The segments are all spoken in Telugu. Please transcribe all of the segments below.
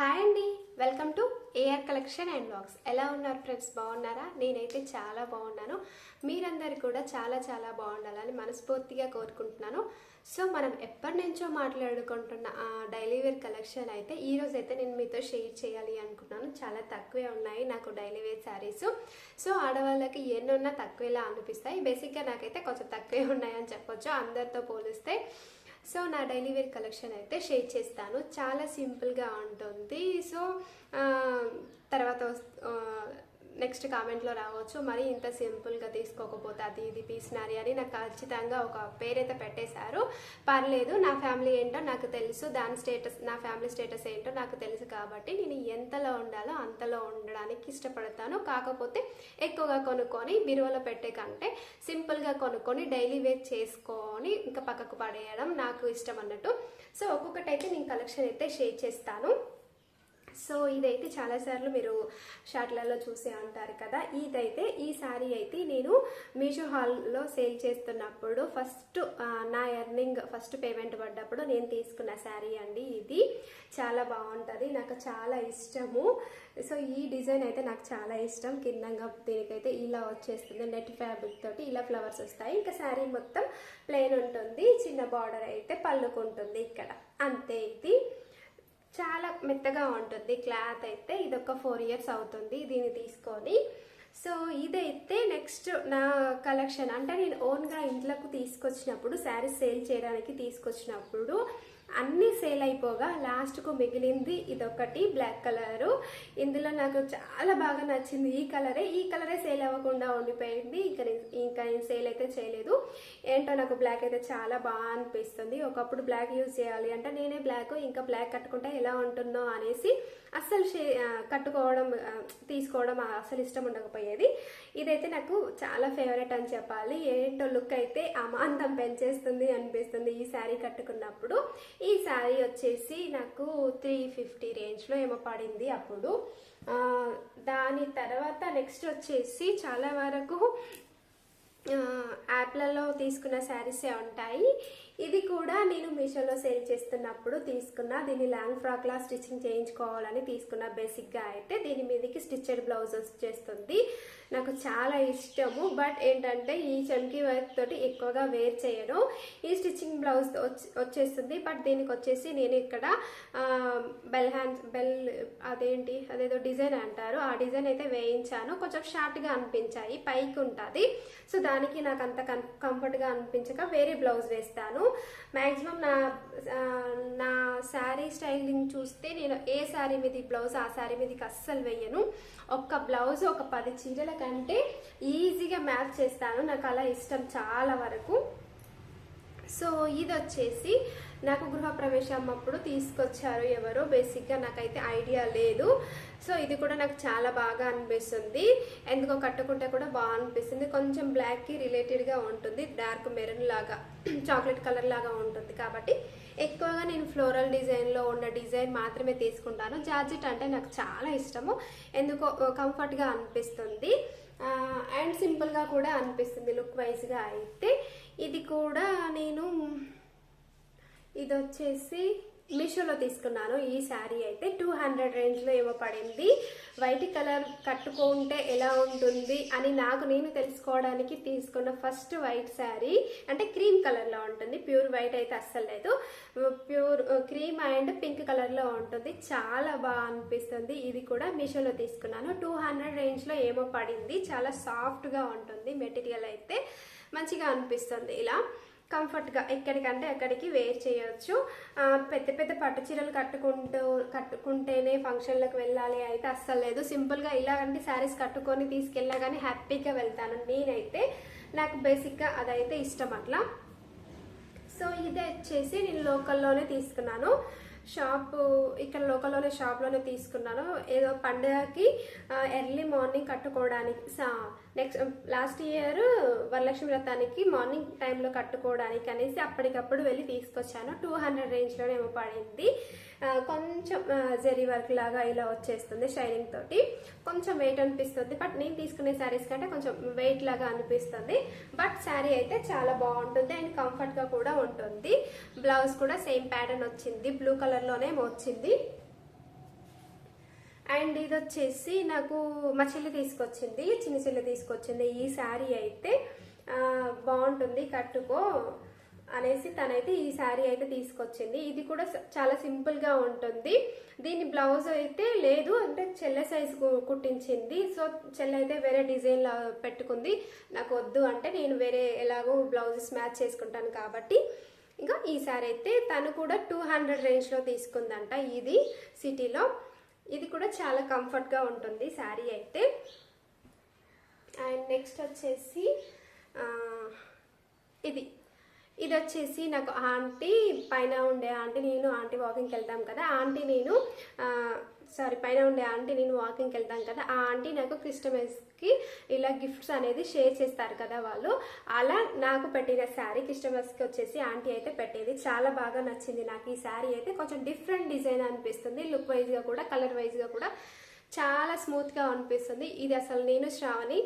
హాయ్ అండి. Welcome to AR collection and blogs ఎలా ఉన్నారు ఫ్రెండ్స్ బాగున్నారా? నేనైతే చాలా బాగున్నాను. మీరందరూ కూడా చాలా చాలా బాగుండాలని మనస్ఫూర్తిగా కోరుకుంటున్నాను. సో మనం ఎప్పటి నుంచో మాట్లాడుకుంటున్న ఆ డైలీ వేర్ కలెక్షన్ అయితే ఈరోజు అయితే నేను మీతో షేర్ చేయాలి అనుకున్నాను. చాలా తక్కువే ఉన్నాయి నాకు డైలీ వేర్ శారీస్ సో ఆడవాళ్ళకి ఎన్ని ఉన్నా తక్కువేలా అనిపిస్తాయి. బేసిక్గా నాకైతే కొంచెం తక్కువే ఉన్నాయని చెప్పొచ్చు. అందరితో పోలిస్తే సో నా డైలీ వేర్ కలెక్షన్ అయితే షేర్ చేస్తాను. చాలా సింపుల్గా ఉంటుంది. సో తర్వాత నెక్స్ట్ కామెంట్లో రావచ్చు. మరి ఇంత సింపుల్గా తీసుకోకపోతే అది ఇది పీసినారి అని నాకు ఖచ్చితంగా ఒక పేరైతే పెట్టేశారు. పర్లేదు నా ఫ్యామిలీ ఏంటో నాకు తెలుసు. దాని స్టేటస్ నా ఫ్యామిలీ స్టేటస్ ఏంటో నాకు తెలుసు కాబట్టి నేను ఎంతలో ఉండాలో అంతలో ఉండడానికి ఇష్టపడతాను. కాకపోతే ఎక్కువగా కొనుక్కొని బిరువలో పెట్టే కంటే సింపుల్గా కొనుక్కొని డైలీ వేర్ చేసుకొని ఇంకా పక్కకు పడేయడం నాకు ఇష్టం అన్నట్టు. సో ఒక్కొక్కటైతే నేను కలెక్షన్ అయితే షేర్ చేస్తాను. సో ఇదైతే చాలాసార్లు మీరు షార్ట్లలో చూసే ఉంటారు కదా. ఇదైతే ఈ శారీ అయితే నేను మీషో హాల్లో సేల్ చేస్తున్నప్పుడు ఫస్ట్ నా ఎర్నింగ్ ఫస్ట్ పేమెంట్ పడ్డప్పుడు నేను తీసుకున్న శారీ అండి ఇది. చాలా బాగుంటుంది నాకు చాలా ఇష్టము. సో ఈ డిజైన్ అయితే నాకు చాలా ఇష్టం. కిందంగా దీనికైతే ఇలా వచ్చేస్తుంది నెట్ ఫ్యాబ్రిక్ తోటి ఇలా ఫ్లవర్స్ వస్తాయి. ఇంకా శారీ మొత్తం ప్లెయిన్ ఉంటుంది చిన్న బార్డర్ అయితే పళ్ళుకుంటుంది ఇక్కడ. అంతే ఇది. చాలా మెత్తగా ఉంటుంది క్లాత్ అయితే. ఇది ఒక ఫోర్ ఇయర్స్ అవుతుంది దీన్ని తీసుకొని. సో ఇదైతే నెక్స్ట్ నా కలెక్షన్. అంటే నేను ఓన్గా ఇంట్లోకి తీసుకొచ్చినప్పుడు శారీస్ సేల్ చేయడానికి తీసుకొచ్చినప్పుడు అన్నీ సేల్ అయిపోగా లాస్ట్కు మిగిలింది ఇదొకటి బ్లాక్ కలరు. ఇందులో నాకు చాలా బాగా నచ్చింది ఈ కలరే. ఈ కలరే సేల్ అవ్వకుండా ఉండిపోయింది. ఇంకా నేను ఇంకా నేను సేల్ అయితే చేయలేదు. ఏంటో నాకు బ్లాక్ అయితే చాలా బాగా అనిపిస్తుంది. ఒకప్పుడు బ్లాక్ యూజ్ చేయాలి అంటే నేనే బ్లాక్ ఇంకా బ్లాక్ కట్టుకుంటే ఎలా ఉంటుందో అనేసి అస్సలు కట్టుకోవడం తీసుకోవడం అస్సలు ఇష్టం ఉండకపోయేది. ఇదైతే నాకు చాలా ఫేవరెట్ అని చెప్పాలి. ఏంటో లుక్ అయితే అమాంతం పెంచేస్తుంది అనిపిస్తుంది ఈ శారీ కట్టుకున్నప్పుడు. ఈ శారీ వచ్చేసి నాకు త్రీ ఫిఫ్టీ రేంజ్లో ఏమో పడింది అప్పుడు. దాని తర్వాత నెక్స్ట్ వచ్చేసి చాలా వరకు యాప్లలో తీసుకున్న శారీసే ఉంటాయి. ఇది కూడా నేను మీషోలో సేల్ చేస్తున్నప్పుడు తీసుకున్న దీన్ని లాంగ్ ఫ్రాక్లా స్టిచ్చింగ్ చేయించుకోవాలని తీసుకున్న బేసిక్గా అయితే దీని మీదకి స్టిచ్చెడ్ బ్లౌజ్ వచ్చేస్తుంది నాకు చాలా ఇష్టము బట్ ఏంటంటే ఈ చమ్కీ వర్క్ తోటి ఎక్కువగా వేర్ చేయను. ఈ స్టిచ్చింగ్ బ్లౌజ్ వచ్చేస్తుంది బట్ దీనికి వచ్చేసి నేను ఇక్కడ బెల్ హ్యాండ్ బెల్ అదేంటి అదేదో డిజైన్ అంటారు. ఆ డిజైన్ అయితే వేయించాను. కొంచెం షార్ట్గా అనిపించాయి పైకి ఉంటుంది. సో దానికి నాకు అంత కం కంఫర్ట్గా అనిపించక వేరే బ్లౌజ్ వేస్తాను. మ్యాక్సిమం నా నా శారీ స్టైలింగ్ చూస్తే నేను ఏ శారీ మీద బ్లౌజ్ ఆ శారీ మీదకి అస్సలు వేయను ఒక్క బ్లౌజ్ ఒక పది చీరల కంటే ఈజీగా మ్యాచ్ చేస్తాను. నాకు అలా ఇష్టం చాలా వరకు. సో ఇది వచ్చేసి నాకు గృహప్రవేశం అప్పుడు తీసుకొచ్చారు ఎవరో. బేసిక్గా నాకైతే ఐడియా లేదు. సో ఇది కూడా నాకు చాలా బాగా అనిపిస్తుంది. ఎందుకో కట్టుకుంటే కూడా బాగా అనిపిస్తుంది కొంచెం బ్లాక్కి రిలేటెడ్గా ఉంటుంది. డార్క్ మెరూన్ లాగా చాక్లెట్ కలర్ లాగా ఉంటుంది కాబట్టి ఎక్కువగా నేను ఫ్లోరల్ డిజైన్లో ఉన్న డిజైన్ మాత్రమే తీసుకుంటాను. జార్జెట్ అంటే నాకు చాలా ఇష్టము. ఎందుకో కంఫర్ట్గా అనిపిస్తుంది. అండ్ సింపుల్గా కూడా అనిపిస్తుంది లుక్ వైజ్గా అయితే. ఇది కూడా నేను ఇది వచ్చేసి మీషోలో తీసుకున్నాను. ఈ శారీ అయితే టూ హండ్రెడ్ రేంజ్లో ఏమో పడింది. వైట్ కలర్ కట్టుకుంటే ఎలా ఉంటుంది అని నాకు నేను తెలుసుకోవడానికి తీసుకున్న ఫస్ట్ వైట్ శారీ. అంటే క్రీమ్ కలర్లో ఉంటుంది. ప్యూర్ వైట్ అయితే అస్సలు లేదు. Pure cream uh, and pink కలర్లో ఉంటుంది. చాలా బాగా అనిపిస్తుంది. ఇది కూడా మీషోలో తీసుకున్నాను. టూ హండ్రెడ్ రేంజ్లో ఏమో పడింది. చాలా సాఫ్ట్గా ఉంటుంది. మెటీరియల్ అయితే మంచిగా అనిపిస్తుంది ఇలా. కంఫర్ట్గా ఎక్కడికంటే అక్కడికి వేర్ చేయొచ్చు. పెద్ద పెద్ద పట్టు చీరలు కట్టుకుంటూ కట్టుకుంటేనే ఫంక్షన్లకు వెళ్ళాలి అయితే అస్సలు లేదు. సింపుల్గా ఇలాంటి శారీస్ కట్టుకొని తీసుకెళ్ళా కానీ హ్యాపీగా వెళ్తాను. నేనైతే నాకు బేసిక్గా అదైతే ఇష్టం అట్లా. సో ఇది వచ్చేసి నేను లోకల్లోనే తీసుకున్నాను. షాప్ ఇక్కడ లోకల్లోనే షాప్లోనే తీసుకున్నాను. ఏదో పండగకి ఎర్లీ మార్నింగ్ కట్టుకోవడానికి నెక్స్ట్ లాస్ట్ ఇయర్ వరలక్ష్మి వ్రతానికి మార్నింగ్ టైంలో కట్టుకోవడానికి అనేసి అప్పటికప్పుడు వెళ్ళి తీసుకొచ్చాను. టూ హండ్రెడ్ రేంజ్లోనే ఏమో పడింది. కొంచెం జెరీ వర్క్ లాగా ఇలా వచ్చేస్తుంది షైనింగ్ తోటి. కొంచెం వెయిట్ అనిపిస్తుంది బట్ నేను తీసుకునే శారీస్ కంటే కొంచెం వెయిట్ లాగా అనిపిస్తుంది. బట్ శారీ అయితే చాలా బాగుంటుంది అండ్ కంఫర్ట్గా కూడా ఉంటుంది. బ్లౌజ్ కూడా సేమ్ ప్యాటర్న్ వచ్చింది బ్లూ కలర్లోనే వచ్చింది. అండ్ ఇది వచ్చేసి నాకు మా చెల్లి తీసుకొచ్చింది చిన్న చెల్లి తీసుకొచ్చింది ఈ శారీ అయితే. బాగుంటుంది కట్టుకో. అనేసి తనైతే ఈ శారీ అయితే తీసుకొచ్చింది. ఇది కూడా చాలా సింపుల్గా ఉంటుంది. దీని బ్లౌజ్ అయితే లేదు అంటే చెల్లె సైజ్ కుట్టించింది. సో చెల్లె అయితే వేరే డిజైన్ పెట్టుకుంది. నాకు వద్దు అంటే నేను వేరే ఎలాగో బ్లౌజెస్ మ్యాచ్ చేసుకుంటాను కాబట్టి. ఇంకా ఈ శారీ అయితే తను కూడా టూ హండ్రెడ్ రేంజ్లో తీసుకుందంట ఇది సిటీలో. ఇది కూడా చాలా కంఫర్ట్గా ఉంటుంది శారీ అయితే. అండ్ నెక్స్ట్ వచ్చేసి ఇది. ఇది వచ్చేసి నాకు ఆంటీ పైన ఉండే ఆంటీ నేను ఆంటీ వాకింగ్కి వెళ్తాం కదా ఆంటీ నేను సారీ పైన ఉండే ఆంటీ నేను వాకింగ్కి వెళ్తాం కదా ఆ ఆంటీ నాకు క్రిస్టమస్కి ఇలా గిఫ్ట్స్ అనేది షేర్ చేస్తారు కదా వాళ్ళు. అలా నాకు పెట్టిన శారీ క్రిస్టమస్కి వచ్చేసి ఆంటీ అయితే పెట్టేది. చాలా బాగా నచ్చింది నాకు ఈ శారీ అయితే. కొంచెం డిఫరెంట్ డిజైన్ అనిపిస్తుంది. లుక్ వైజ్గా కూడా కలర్ వైజ్గా కూడా చాలా స్మూత్గా అనిపిస్తుంది. ఇది అసలు నేను శ్రావణి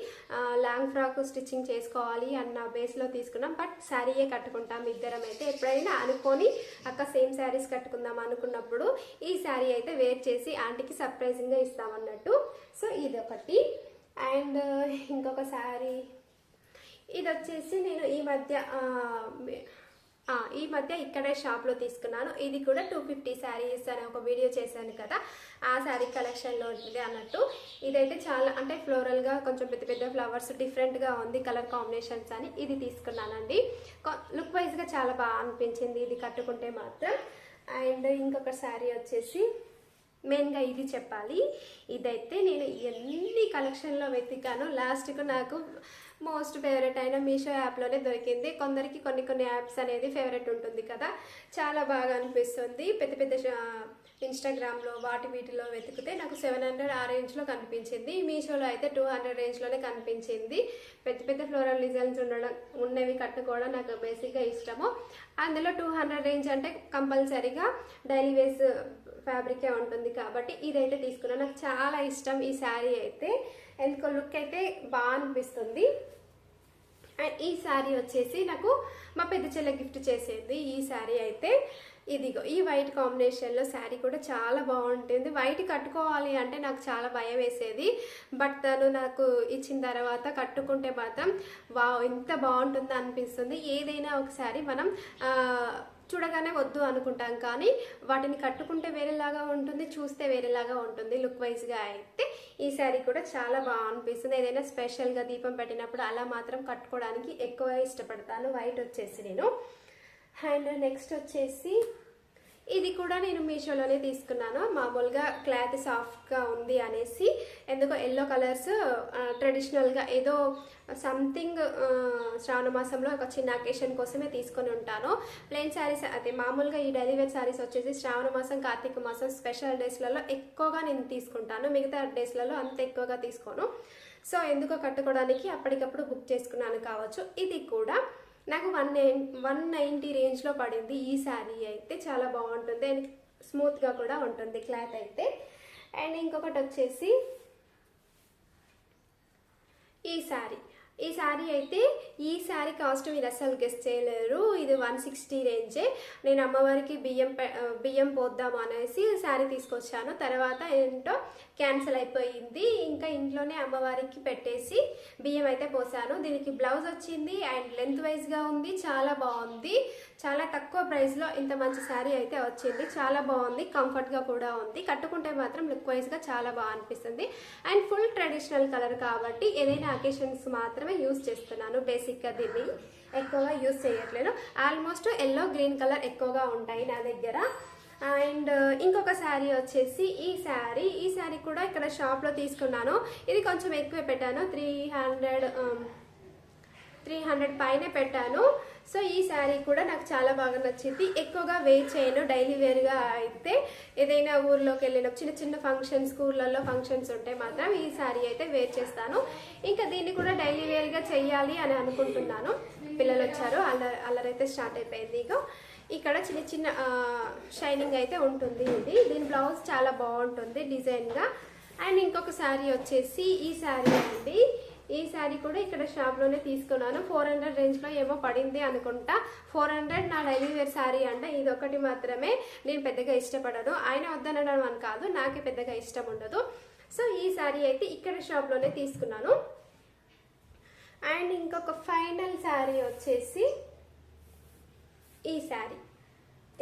లాంగ్ ఫ్రాక్ స్టిచ్చింగ్ చేసుకోవాలి అన్న బేస్లో తీసుకున్నాం. బట్ శారీయే కట్టుకుంటాం ఇద్దరం అయితే ఎప్పుడైనా అనుకొని అక్క సేమ్ శారీస్ కట్టుకుందాం అనుకున్నప్పుడు ఈ శారీ అయితే వేర్ చేసి ఆంటీకి సర్ప్రైజింగ్గా ఇస్తామన్నట్టు సో ఇది ఒకటి అండ్ ఇంకొక శారీ ఇది వచ్చేసి నేను ఈ మధ్య ఈ మధ్య ఇక్కడే షాప్లో తీసుకున్నాను. ఇది కూడా టూ ఫిఫ్టీ శారీస్ అనే ఒక వీడియో చేశాను కదా. ఆ శారీ కలెక్షన్లో ఉంటుంది అన్నట్టు. ఇదైతే చాలా అంటే ఫ్లోరల్గా కొంచెం పెద్ద పెద్ద ఫ్లవర్స్ డిఫరెంట్గా ఉంది కలర్ కాంబినేషన్స్ అని ఇది తీసుకున్నానండి. లుక్ వైజ్గా చాలా బాగా అనిపించింది ఇది కట్టుకుంటే మాత్రం. అండ్ ఇంకొక శారీ వచ్చేసి మెయిన్గా ఇది చెప్పాలి. ఇదైతే నేను ఎన్ని కలెక్షన్లో వెతికానో లాస్ట్కు నాకు మోస్ట్ ఫేవరెట్ అయిన మీషో యాప్లోనే దొరికింది. కొందరికి కొన్ని కొన్ని యాప్స్ అనేది ఫేవరెట్ ఉంటుంది కదా. చాలా బాగా అనిపిస్తుంది. పెద్ద పెద్ద ఇన్స్టాగ్రామ్లో వాటి వీటిలో వెతికితే నాకు సెవెన్ హండ్రెడ్ ఆ రేంజ్లో కనిపించింది. మీషోలో అయితే టూ హండ్రెడ్ రేంజ్లోనే కనిపించింది. పెద్ద పెద్ద ఫ్లోరల్ డిజైన్స్ ఉండడం ఉన్నవి కట్టుకోవడం నాకు బేసిక్గా ఇష్టము. అందులో టూ హండ్రెడ్ రేంజ్ అంటే కంపల్సరీగా డైలీ వేస్ ఫ్యాబ్రికే ఉంటుంది కాబట్టి ఇదైతే తీసుకున్నాను నాకు చాలా ఇష్టం ఈ శారీ అయితే. ఎందుకో లుక్ అయితే బాగా అనిపిస్తుంది. అండ్ ఈ శారీ వచ్చేసి నాకు మా పెద్ద చెల్లె గిఫ్ట్ చేసేది ఈ శారీ అయితే. ఇదిగో ఈ వైట్ కాంబినేషన్లో శారీ కూడా చాలా బాగుంటుంది. వైట్ కట్టుకోవాలి అంటే నాకు చాలా భయం వేసేది. బట్ తను నాకు ఇచ్చిన తర్వాత కట్టుకుంటే మాత్రం వా ఎంత బాగుంటుందో అనిపిస్తుంది. ఏదైనా ఒకసారి మనం చూడగానే వద్దు అనుకుంటాం కానీ వాటిని కట్టుకుంటే వేరేలాగా ఉంటుంది చూస్తే వేరేలాగా ఉంటుంది. లుక్ వైజ్గా అయితే ఈ శారీ కూడా చాలా బాగా అనిపిస్తుంది. ఏదైనా స్పెషల్గా దీపం పెట్టినప్పుడు అలా మాత్రం కట్టుకోవడానికి ఎక్కువ ఇష్టపడతాను. వైట్ వచ్చేసి నేను. అండ్ నెక్స్ట్ వచ్చేసి ఇది కూడా నేను మీషోలోనే తీసుకున్నాను. మామూలుగా క్లాత్ సాఫ్ట్గా ఉంది అనేసి. ఎందుకో ఎల్లో కలర్స్ ట్రెడిషనల్గా ఏదో సంథింగ్ శ్రావణ మాసంలో ఒక చిన్న అకేషన్ కోసమే తీసుకొని ఉంటాను. ప్లెయిన్ శారీస్ అదే మామూలుగా ఈ డైలీ వేర్ శారీస్ వచ్చేసి శ్రావణ మాసం కార్తీక మాసం స్పెషల్ డేస్లలో ఎక్కువగా నేను తీసుకుంటాను. మిగతా డేస్లలో అంత ఎక్కువగా తీసుకోను. సో ఎందుకో కట్టుకోవడానికి అప్పటికప్పుడు బుక్ చేసుకున్నాను కావచ్చు. ఇది కూడా. నాకు వన్ వన్ నైంటీ రేంజ్లో పడింది ఈ శారీ అయితే. చాలా బాగుంటుంది. అండ్ స్మూత్గా కూడా ఉంటుంది క్లాత్ అయితే. అండ్ ఇంకొకటి వచ్చేసి ఈ శారీ ఈ శారీ అయితే ఈ శారీ కాస్ట్ మీరు అస్సలు గెస్ట్ చేయలేరు. ఇది వన్ సిక్స్టీ రేంజే నేను అమ్మవారికి బియ్యం పె- బియ్యం పోద్దాం అనేసి శారీ తీసుకొచ్చాను. తర్వాత ఏంటో క్యాన్సిల్ అయిపోయింది. ఇంకా ఇంట్లోనే అమ్మవారికి పెట్టేసి బియ్యం అయితే పోసాను. దీనికి బ్లౌజ్ వచ్చింది అండ్ లెంత్ వైజ్గా ఉంది. చాలా బాగుంది. చాలా తక్కువ ప్రైస్లో ఇంత మంచి శారీ అయితే వచ్చింది. చాలా బాగుంది. కంఫర్ట్గా కూడా ఉంది. కట్టుకుంటే మాత్రం లుక్ వైజ్గా చాలా బాగా అనిపిస్తుంది. అండ్ ఫుల్ ట్రెడిషనల్ కలర్ కాబట్టి ఏదైనా అకేషన్స్ మాత్రమే యూస్ చేస్తున్నాను. బేసిక్గా దీన్ని ఎక్కువగా యూస్ చేయట్లేదు. ఆల్మోస్ట్ ఎల్లో గ్రీన్ కలర్ ఎక్కువగా ఉంటాయి నా దగ్గర. అండ్ uh, ఇంకొక శారీ వచ్చేసి ఈ శారీ ఈ శారీ కూడా ఇక్కడ షాప్లో తీసుకున్నాను. ఇది కొంచెం ఎక్కువ పెట్టాను. త్రీ హండ్రెడ్ త్రీ హండ్రెడ్ పైనే పెట్టాను. సో ఈ శారీ కూడా నాకు చాలా బాగా నచ్చింది. ఎక్కువగా వేర్ చేయను డైలీ వేర్గా అయితే. ఏదైనా ఊర్లోకి వెళ్ళిన చిన్న చిన్న ఫంక్షన్స్ స్కూళ్ళల్లో ఫంక్షన్స్ ఉంటే మాత్రం ఈ శారీ అయితే వేర్ చేస్తాను. ఇంకా దీన్ని కూడా డైలీ వేర్గా చెయ్యాలి అని అనుకుంటున్నాను. పిల్లలు వచ్చారు అల్లరి అల్లరైతే స్టార్ట్ అయిపోయింది ఇక ఇక్కడ చిన్న చిన్న షైనింగ్ అయితే ఉంటుంది ఇది. దీని బ్లౌజ్ చాలా బాగుంటుంది డిజైన్గా. అండ్ ఇంకొక శారీ వచ్చేసి ఈ శారీ అండి. ఈ శారీ కూడా ఇక్కడ షాప్లోనే తీసుకున్నాను. ఫోర్ హండ్రెడ్ రేంజ్లో ఏమో పడింది అనుకుంటా. ఫోర్ హండ్రెడ్ నా డైలీ వేర్ శారీ అంటే. ఇది ఒకటి మాత్రమే. నేను పెద్దగా ఇష్టపడను. ఆయన వద్దనడం అని కాదు నాకే పెద్దగా ఇష్టం ఉండదు. సో ఈ శారీ అయితే ఇక్కడ షాప్లోనే తీసుకున్నాను. అండ్ ఇంకొక ఫైనల్ శారీ వచ్చేసి ఈ శారీ.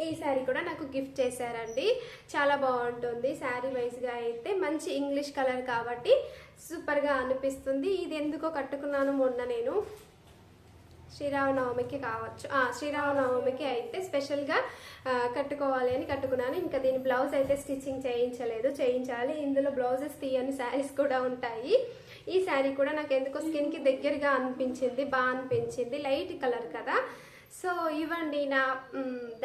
ఈ శారీ కూడా నాకు గిఫ్ట్ చేశారండి. చాలా బాగుంటుంది శారీ వైజ్గా అయితే. మంచి ఇంగ్లీష్ కలర్ కాబట్టి సూపర్గా అనిపిస్తుంది. ఇది ఎందుకో కట్టుకున్నాను మొన్న నేను. శ్రీరామనవమికి కావచ్చు. శ్రీరామనవమికి అయితే స్పెషల్గా కట్టుకోవాలి అని కట్టుకున్నాను. ఇంకా దీని బ్లౌజ్ అయితే స్టిచ్చింగ్ చేయించలేదు. చేయించాలి. ఇందులో బ్లౌజెస్ తీయని శారీస్ కూడా ఉంటాయి. ఈ శారీ కూడా నాకు ఎందుకో స్కిన్కి దగ్గరగా అనిపించింది బాగా అనిపించింది. లైట్ కలర్ కదా. సో ఇవ్వండి నా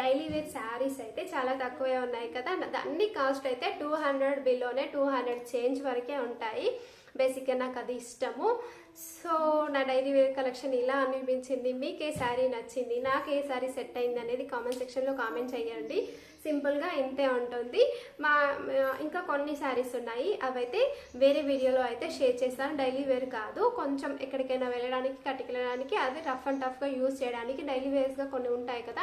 డైలీ వేర్ శారీస్ అయితే చాలా తక్కువే ఉన్నాయి కదా. అన్ని కాస్ట్ అయితే టూ హండ్రెడ్ బిలోనే టూ హండ్రెడ్ చేంజ్ వరకే ఉంటాయి. బేసిక్గా నాకు అది ఇష్టము. సో నా డైలీ వేర్ కలెక్షన్ ఇలా అనిపించింది. మీకు ఏ శారీ నచ్చింది? నాకు ఏ శారీ సెట్ అయింది అనేది కామెంట్ సెక్షన్లో కామెంట్ చేయండి. సింపుల్గా ఇంతే ఉంటుంది. మా మా- ఇంకా కొన్ని శారీస్ ఉన్నాయి. అవైతే వేరే వీడియోలో అయితే షేర్ చేస్తాను. డైలీ వేర్ కాదు. కొంచెం ఎక్కడికైనా వెళ్ళడానికి కట్టుకెళ్ళడానికి అది రఫ్ అండ్ టఫ్గా యూజ్ చేయడానికి డైలీ వేర్స్గా కొన్ని ఉంటాయి కదా.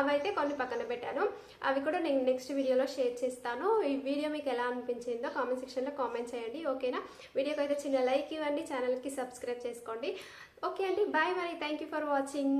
అవైతే కొన్ని పక్కన పెట్టాను. అవి కూడా నేను నెక్స్ట్ వీడియోలో షేర్ చేస్తాను. ఈ వీడియో మీకు ఎలా అనిపించిందో కామెంట్ సెక్షన్లో కామెంట్ చేయండి ఓకేనా వీడియోకి అయితే చిన్న లైక్ ఇవ్వండి ఛానల్కి సబ్స్క్రైబ్ చేసుకోండి. ఓకే అండి బాయ్ మరి. Thank you for watching